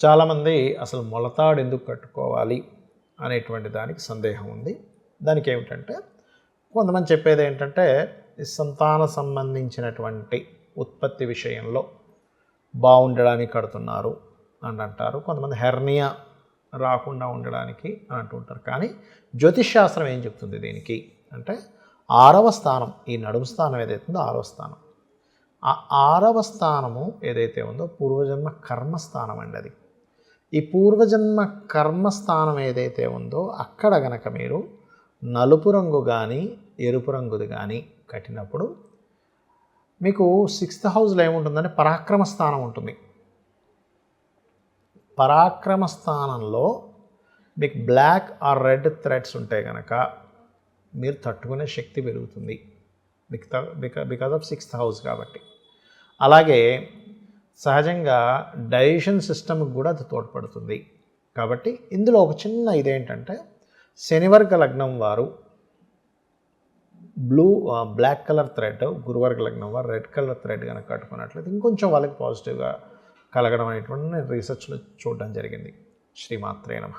చాలామంది అసలు మొలతాడు ఎందుకు కట్టుకోవాలి అనేటువంటి దానికి సందేహం ఉంది. దానికి ఏమిటంటే కొంతమంది చెప్పేది ఏంటంటే సంతాన సంబంధించినటువంటి ఉత్పత్తి విషయంలో బాగుండడానికి కడుతున్నారు అని అంటారు. కొంతమంది హెర్నియా రాకుండా ఉండడానికి అని అంటుంటారు కానీ జ్యోతిష్ శాస్త్రం ఏం చెప్తుంది దీనికి అంటే ఆరవ స్థానం ఈ నడుము స్థానం ఏదైతే ఉందో ఆరవ స్థానం. ఆ ఆరవ స్థానము ఏదైతే ఉందో పూర్వజన్మ కర్మస్థానం అండి అది. ఈ పూర్వజన్మ కర్మస్థానం ఏదైతే ఉందో అక్కడ గనక మీరు నలుపు రంగు కానీ ఎరుపు రంగుది కానీ కట్టినప్పుడు మీకు సిక్స్త్ హౌస్లో ఏముంటుందంటే పరాక్రమ స్థానం ఉంటుంది. పరాక్రమ స్థానంలో మీకు బ్లాక్ ఆర్ రెడ్ థ్రెడ్స్ ఉంటే కనుక మీరు తట్టుకునే శక్తి పెరుగుతుంది. బికా బికాజ్ ఆఫ్ సిక్స్త్ హౌస్ కాబట్టి. అలాగే సహజంగా డైజెషన్ సిస్టమ్కి కూడా అది తోడ్పడుతుంది. కాబట్టి ఇందులో ఒక చిన్న ఇదేంటంటే శనివర్గ లగ్నం వారు బ్లూ బ్లాక్ కలర్ థ్రెడ్ గురువర్గ లగ్నం వారు రెడ్ కలర్ థ్రెడ్ కనుక కట్టుకున్నట్లయితే ఇంకొంచెం వాళ్ళకి పాజిటివ్గా కలగడం అనేటువంటి నేను రీసెర్చ్లో చూడడం జరిగింది. శ్రీమాత్రే నమ.